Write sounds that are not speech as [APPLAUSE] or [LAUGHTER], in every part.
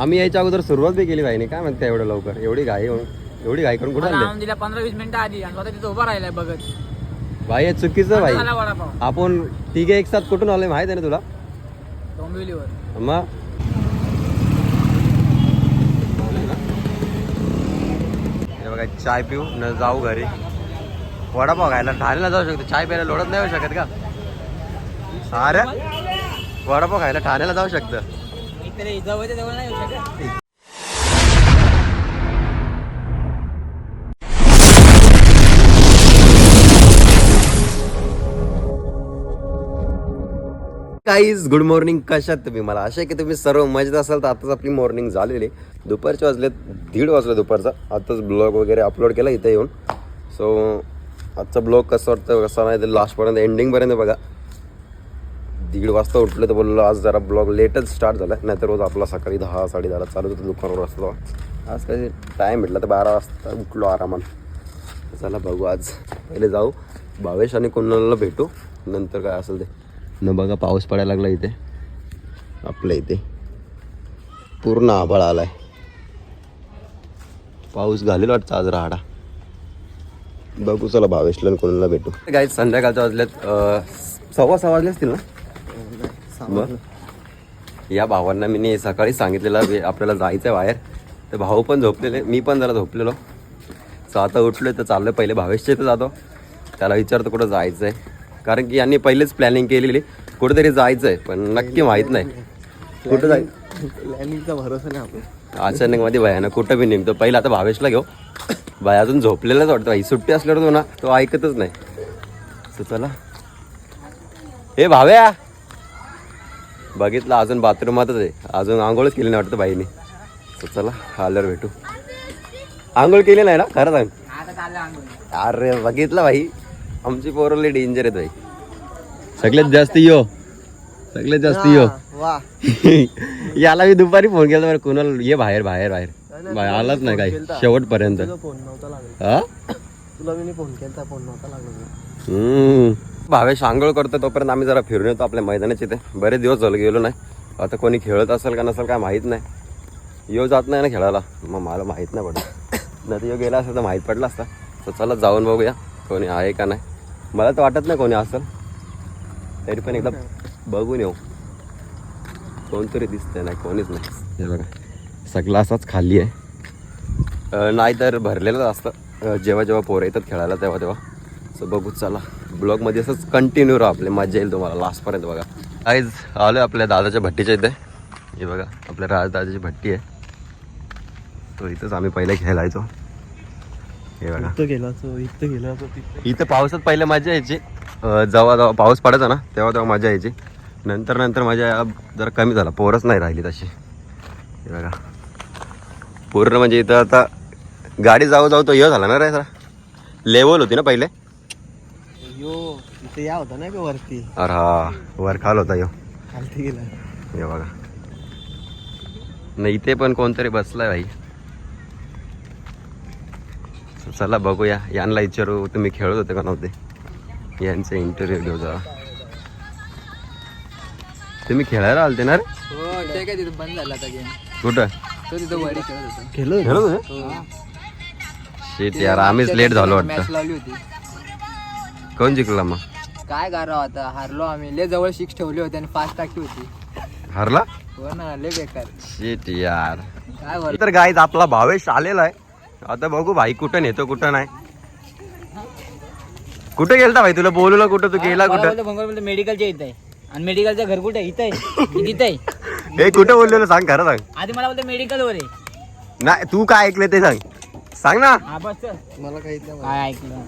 आम्ही यायच्या अगोदर सुरुवात बी केली भाईने काय म्हणते एवढं लवकर? एवढी घाई होऊन एवढी घाई करून कुठं आणले? पंधरा वीस मिनिटं आधी आणि स्वतः तिथं उभा राहिलाय बघत. भाई हे चुकीचं भाई झाला वडापाव. आपण तिघे एक साथ कुठून आलोय माहीत आहे ना तुला? डोंबिवलीवर. मग? हे बघा चाय पिऊ न जाऊ घरी. वडापाव खायला ठाण्याला जाऊ शकतो. चाय प्यायला लोडत नाही येऊ शकत का? अरे? वडापाव खायला ठाण्याला जाऊ शकतं. जवळच्या जवळ नाही येऊ शकत. काहीच गुड मॉर्निंग कशात तुम्ही? मला असे की तुम्ही सर्व मजेत असाल. तर आताच आपली मॉर्निंग झालेली. दुपारचे वाजले दीड वाजले दुपारचा. आताच ब्लॉग वगैरे अपलोड केला इथे येऊन. सो आजचा ब्लॉग कसं वाटतं कसा नाही तर लास्टपर्यंत एंडिंगपर्यंत बघा. दीड वाजता उठलं तर बोललो आज जरा ब्लॉग लेटच स्टार्ट झाला नाहीतर रोज आपला सकाळी दहा साडे चालू होतं दुकानावर असतो आज काही टाईम भेटला तर बारा वाजता उठलो आरामात. चला बघू आज. पहिले जाऊ. भावेश आणि कोणाला भेटू. नंतर काय असेल ते. न बघा पाऊस पडायला लागला इथे. आपल्या इथे. पूर्ण आभाळ आलाय. पाऊस घालेल वाटतं आज राहाडा बघू चला भावेशला कोणाला भेटू. काय संध्याकाळच्या वाजल्यात सव्वा सहा वाजले असतील ना? बरं. या भावांना मी सकाळी सांगितलेलं आपल्याला जायचं आहे बाहेर. तर भाऊ पण झोपलेले मी पण जरा झोपलेलो. सो आता उठलोय तर चाललं पहिले भावेशच्या इथं जातो. त्याला विचारतो कुठं जायचं आहे कारण की यांनी पहिलेच प्लॅनिंग केलेली. कुठेतरी जायचं आहे पण नक्की माहीत नाही. कुठं जाय प्लॅनिंगचा भरोसा नाही आपण अचानक मध्ये भयानं कुठं बी निघतो. पहिला आता भावेशला घेऊ. बाय अजून झोपलेलाच वाटतं भाई सुट्टी असल्यावर तो ना तो ऐकतच नाही. So चला. हे भाव्या! बघितलं अजून बाथरूमातच आहे. अजून आंघोळच केली नाही वाटतं बाईने. चला आल्यावर भेटू. आंघोळ केली नाही ना? खरं सांग. अरे बघितलं भाई आमची पोरले डेंजर आहेत भाई सगळ्यात जास्त यो. सगळ्यात जास्त यो. [LAUGHS] याला मी दुपारी फोन केला बरं कुणाला ये बाहेर बाहेर बाहेर. बाहेर आलाच नाही काही. शेवटपर्यंत. फोन नव्हता लागला. हा? तुला मी फोन केला फोन नव्हता लागला. हम्म. भावेश आंघोळ करतो तोपर्यंत आम्ही जरा फिरून येतो आपल्या मैदानाचे इथे. बरेच दिवस झाले गेलो नाही. आता कोणी खेळत असेल का नसेल काय माहीत नाही. यो जात नाही ना खेळायला. मग मला माहीत नाही पडत. नाही तर यो गेला असेल तर माहीत पडला असता. तर चला जाऊन बघूया कोणी आहे का नाही. मला तर वाटत नाही कोणी असेल. तरी पण एकदा बघून येऊ. कोणतरी दिसतंय नाही कोणीच नाही. हे बघा सगळा असाच खाली आहे. नाहीतर नाही तर भरलेलंच असतं. जेव्हा जेव्हा पोरं येतात खेळायला तेव्हा तेव्हा. सो बघू चला. ब्लॉगमध्ये असंच कंटिन्यू राहा आपले. मजा येईल तुम्हाला लास्टपर्यंत बघा. आईज आलो आपल्या दादाच्या भट्टीच्या इथे. हे बघा आपल्या राजदादाची भट्टी आहे. तो इथंच आम्ही पहिले खेळायचो हे बघा. इथं इथं पावसात पहिले मजा यायची. जेव्हा जेव्हा पाऊस पडायचा ना तेव्हा तेव्हा मजा यायची. नंतर नंतर मजा जरा कमी झाला पोरच नाही राहिली तशी. हे बघा. पूर्ण म्हणजे इथं आता गाडी जाऊ जाऊ तो हे झाला ना रे जरा. लेवल होती ना पहिले. यो इथे या होता नाही का वरती? अरे हा वर खाल होता यो. खालती गेला. हे बघा. नाही इथे पण कोणतरी बसलाय भाई. चला बघूया यांना विचारू तुम्ही खेळत होते का नव्हते? यांचे इंटरव्ह्यू घेऊ जरा तुम्ही खेळायला आलते ना रे? हो ते काय तिथं बंद झाला आता गेम कुठं? तो तिथं खेळत होता. खेळलो खेळत होते? शेट यार आम्हीच लेट झालो मॅच वाटतं. कोण जिंकला मग? काय करा आता हारलो आम्ही. लय जवळ सिक्स ठेवली होती आणि फास्ट टाकी होती. हरला? हो ना लय बेकार. शेट यार. काय बोल? तर गाईज आपला भावेश आलेला आहे. आता बघू भाई कुठं नेतो कुठं नाही. कुठं गेलता भाई? तुला बोलवलं कुठं तू गेला कुठं? मेडिकलच्या इथं आहे. आणि मेडिकलचं घर कुठे इथं आहे. की तिथं आहे. हे कुठं बोललेलं सांग खरं सांग. आधी मला बोलतो मेडिकल वर आहे. नाही तू काय ऐकलं ते सांग. सांग ना. हा बस. चल. मला नाही काय ऐकलं?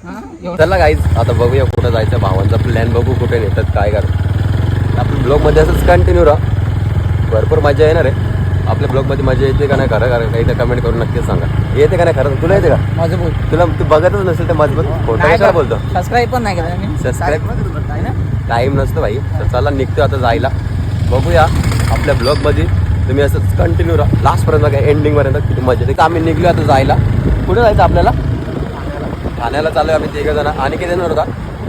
चला गाईज आता बघूया कुठं जायचं भावांचा प्लॅन बघू कुठे नेतात काय करतात आपल्या ब्लॉगमध्ये असंच कंटिन्यू राहा. भरपूर मजा येणार आहे. आपल्या ब्लॉगमध्ये मजा येते का नाही खरं? खरं काही तर कमेंट करून नक्कीच सांगा. येते का नाही खरं? तुला येते का? माझं बोल. तुला तू बघतच नसेल तर माझं कशाला बोलतो? सबस्क्राईब पण नाही केलं सबस्क्राईब टाईम नसतो भाई. तर चला निघतो आता जायला. बघूया आपल्या ब्लॉगमध्ये तुम्ही असंच कंटिन्यू राहा. लास्टपर्यंत बघा एंडिंगपर्यंत किती मजा येते. आम्ही निघलो आता जायला. कुठे जायचं आपल्याला? ठाण्याला चालू आम्ही तिघं जण. अनिकेत येणार होता.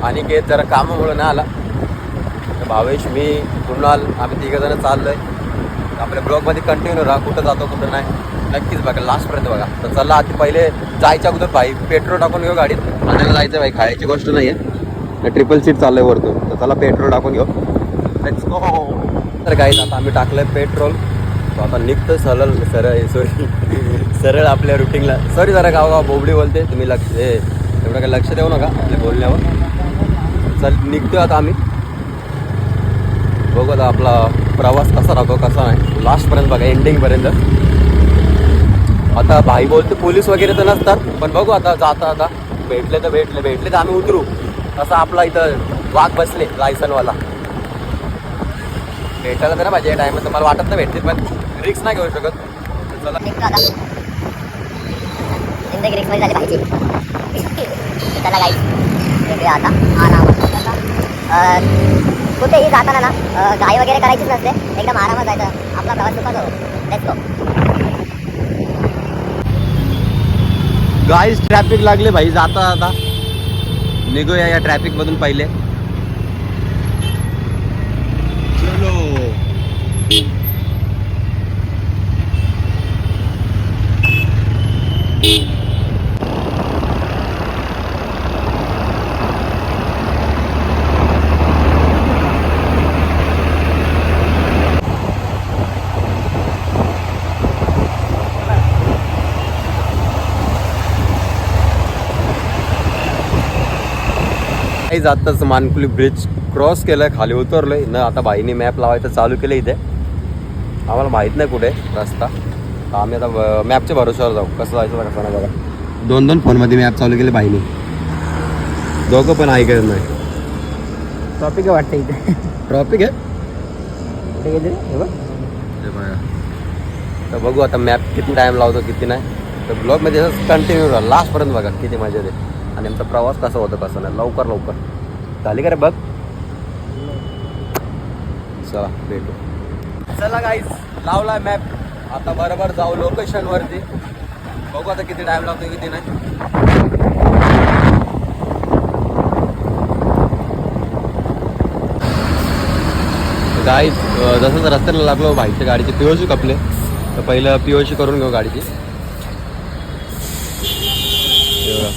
आणि के जरा कामामुळे नाही आला. तर भावेश मी कुणाल आम्ही तिघं जण चाललोय. आपल्या ब्लॉगमध्ये कंटिन्यू राहा. कुठं जातो कुठं नाही. नक्कीच बघा लास्टपर्यंत बघा. तर चला आधी पहिले जायच्या अगोदर भाई पेट्रोल टाकून घेऊ गाडीत. ठाण्याला जायचं भाई खायची गोष्ट नाही आहे ट्रिपल सीट चाललंय वरतून. तर चला पेट्रोल टाकून घेऊ. तर काही आता आम्ही टाकलंय पेट्रोल तो आता निघतं सरळ सरळ सॉरी सरळ आपल्या रुटीनला सॉरी जरा गावगाव बोबडी बोलते. तुम्ही लक्ष एवढं काही लक्ष देऊ नका आपल्या बोलण्यावर. चल निघतो आता आम्ही. बघू आता आपला प्रवास कसा राहतो कसा नाही. लास्टपर्यंत बघा एंडिंगपर्यंत आता भाई बोलते पोलीस वगैरे तर नसतात पण बघू आता जाता आता. भेटले तर भेटले भेटले तर आम्ही उतरू. तसा आपला इथं वाघ बसले लायसनवाला. भेटायला तर ना पाहिजे तर मला वाटत नाही भेटते पण रिक्स नाही घेऊ शकत. चला. रिक्स झाली पाहिजे? चला गाई भेटूया आता. आरामात आता कुठेही जाताना ना गाई वगैरे करायचीच नसते. एकदम आरामात जायचं. आपला प्रवास सुखाचा हो लेट्स गो गाईज ट्रॅफिक लागले भाई. जाता आता निघूया या ट्रॅफिक मधून पहिले. काही जाताच मानकुली ब्रिज क्रॉस केलंय खाली उतरलोय. न आता भाईने मॅप लावायचं चालू केलं इथे. आम्हाला माहीत नाही कुठे रस्ता. तर आम्ही आता मॅपच्या भरोश्यावर जाऊ. कसं जायचं बघा कसं नाही बघा. दोन दोन फोनमध्ये मॅप चालू केले भाईने दोघं पण ऐकत नाही. टॉपिक वाटतं इथे. ट्रॉफिक आहे? तर बघू आता मॅप किती टाइम लावतो किती नाही. तर ब्लॉगमध्ये कंटिन्यू राहा. लास्टपर्यंत बघा किती मजा येते. आणि आमचा प्रवास कसा होतो कसा नाही लवकर लवकर. झाली का रे बघ? चला भेटू. चला गाईज लावला मॅप आता बरोबर जाऊ लोकेशनवरती बघू आता किती टाइम लागतो किती नाही. गाईज जसं रस्त्याला लागलो बाईकच्या गाडीचे पीओसी कपले. तर पहिलं पीओसी करून घेऊ गाडीची.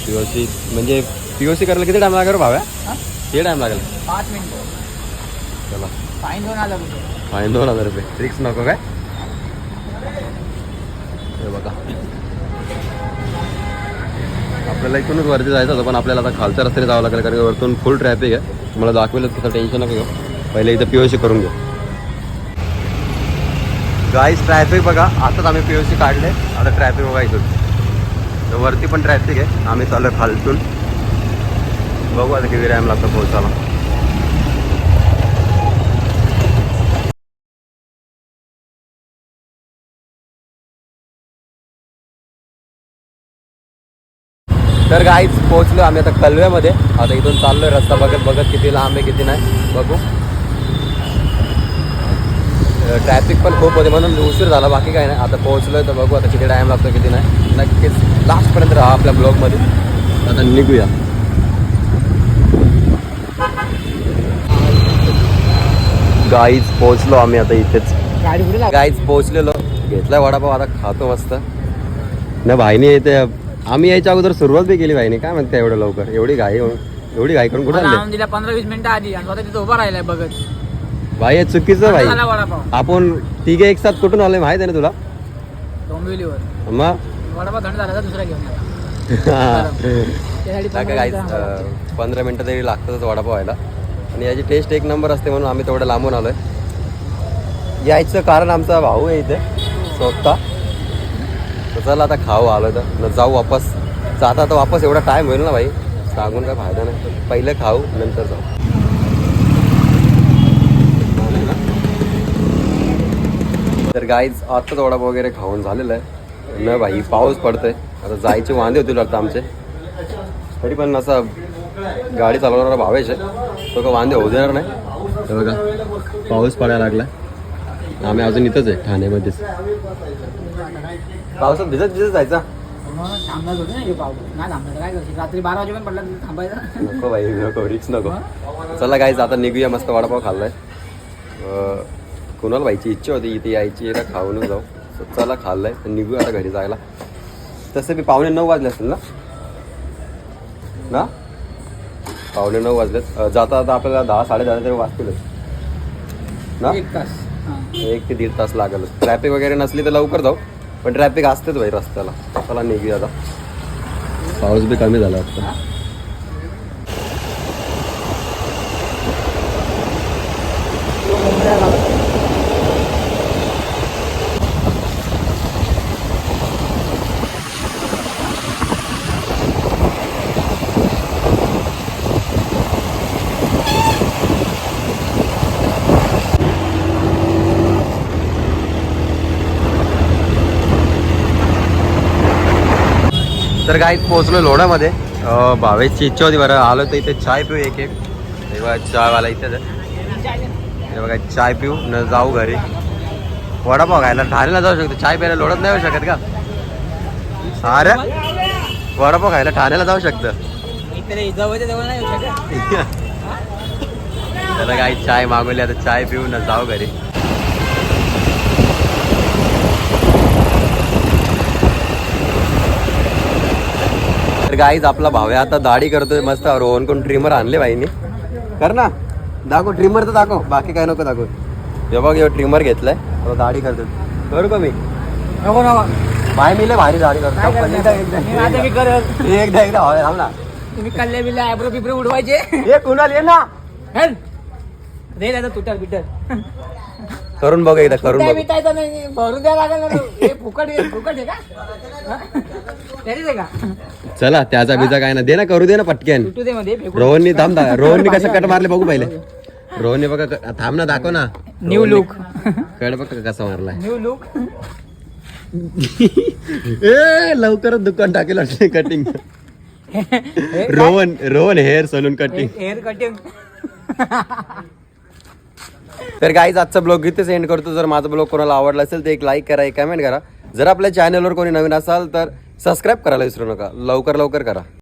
पीओसी म्हणजे पीओसी करायला किती टाइम लागेल भाव्या? किती टाइम लागेल? पाच मिनिटं चला. फाईन दोन हज़ार रुपये. फाईन दोन हज़ार रुपये. ट्रिक्स नको काय? हे बघा. आपल्याला इथूनच वरती जायचं होतं पण आपल्याला आता खालच्या रस्त्याने जावं लागेल कारण की वरतून फुल ट्रॅफिक आहे. तुम्हाला दाखवेल तसं टेन्शन नको घेऊ. पहिले इथं पीओसी करून घेऊ. गाईस ट्रॅफिक बघा. आताच आम्ही पीओसी काढले. आता ट्रॅफिक बघा इथून. तर वरती पण ट्रॅफिक आहे. आम्ही चालू खालतून. बघू आता किती टाईम लागतो पोहोचायला. तर गाईच पोहोचलो आम्ही आता कलव्यामध्ये. आता इथून चाललोय रस्ता बघत बघत किती लांब आहे किती नाही. बघू. ट्रॅफिक पण खूप होते. म्हणून उशीर झाला. बाकी काही नाही. आता पोहोचलोय तर बघू आता किती टाइम लागतो किती नाही. नक्कीच लास्टपर्यंत राहा आपल्या ब्लॉगमध्ये आता निघूया. गाईच पोहोचलो आम्ही आता इथेच. गाईच पोहोचलेलो. घेतलाय वडापाव आता खातो मस्त. ना भाईने येते आम्ही यायच्या अगोदर सुरुवात बी केली भाईने. काय म्हणते एवढं लवकर? एवढी घाई एवढी घाई करून कुठं पंधरा वीस मिनिटं आधी. आणि तिथं उभा राहिलाय बघत. भाई हे चुकीचं भाई. झाला वडापाव. आपण तिघे एक साथ कुठून आलोय माहीत आहे ना तुला? डोंबिवलीवर. मग वडापाव थंड झाला तर दुसरा घेऊन येणार त्यासाठी नका पंधरा मिनिटं थांबावं. पंधरा मिनटं तरी लागतातच वडापाव व्हायला. आणि याची टेस्ट एक नंबर असते म्हणून आम्ही तेवढं लांबून आलोय. यायचं कारण आमचा भाऊ आहे इथे स्वतः. तर चला आता खाऊ आलो तर न जाऊ वापस. जाता आता वापस एवढा टाइम होईल ना भाई? सांगून काय फायदा नाही. पहिले खाऊ नंतर जाऊ. तर गाईज आत्ताच वडापाव वगैरे खाऊन झालेलं आहे. न भाई पाऊस पडतोय. आता जायचे वांदे होतील वाटतं आमचे. तरी पण असा गाडी चालवणारा भावेश आहे. तो का वांदे होऊ देणार नाही. तर बघा पाऊस पडायला लागला आम्ही अजून इथंच आहे ठाण्यामध्येच पावसात भिजत भिजत जायचा. नको भाई नको रिक्स नको. चला गाईज आता निघूया मस्त वडापाव खाल्लाय. कुणाला व्हायची इच्छा होती इथे यायची याला खाऊन जाऊ. चला खाल्लंय तर निघू आता घरी जायला. तसे बी पावणे नऊ वाजले असतील ना? ना? पावणे नऊ वाजलेत जाता जाता आपल्याला दहा साडे दहा तरी वाजतीलच ना? एक तास. एक ते दीड तास लागेल. ट्रॅफिक वगैरे नसली तर लवकर जाऊ. पण ट्रॅफिक असतेच भाई रस्त्याला. चला निघूया आता. पाऊस बी कमी झाला आता तर काही पोहोचलो लोण्यामध्ये. अं, भावेशची इच्छा होती बरं आलो तर इथे चाय पिऊ एक एक. हे बघा चायवाला इथेच हे बघा चाय पिऊ न जाऊ घरी. वडापाव खायला ठाण्याला जाऊ शकतो. चाय प्यायला लोढत नाही येऊ शकत का? अरे वडापाव खायला ठाण्याला जाऊ शकतं. त्याला काही [LAUGHS] चाय मागवली आता चाय पिऊ न जाऊ घरी. तर गाईच आपला भाव आहे. आता दाढी करतोय मस्त. रोहन कोण ट्रिमर आणले बाईनी. कर ना. दाखव ट्रिमर तर दाखव. बाकी काय नको दाखव. हे बघ हे ट्रिमर घेतलाय. दाढी करतोय. करू का मी. नको नको. बाय मिले भारी दाढी करतो? एकदा एकदा. एकदा एकदा. हवे थांब ना. तुम्ही कल्ले बिल्ले आयब्रो बिब्रो उडवायचे? हे कुणाल ये ना. रे दादा तुटर बिटर करून बघ एकदा करून बघ. नाही भरून द्यायला लागेल ना. हे फुकट फुकट आहे का? हा? त्याचीच आहे का? चला त्याचा बिजा काय ना दे ना करू दे ना दे मध्ये फेकून. रोहननी थांब दा- [LAUGHS] रोहननी कसं कट मारले बघू पहिले. रोहननी बघा क- थांब ना दाखव ना. न्यू लुक कट बघ कसा मारलाय. न्यू लुक [LAUGHS] ए लवकरच दुकान टाकेल cutting Rohan Rohan hair salon cutting hair cutting तर काहीच आजचा ब्लॉग इथेच एंड करतो. जर माझा ब्लॉग कोणाला आवडला असेल तर एक लाईक करा एक कमेंट करा. जर आपल्या चॅनलवर कोणी नवीन असाल तर सबस्क्राईब करायला विसरू नका. लवकर लवकर करा.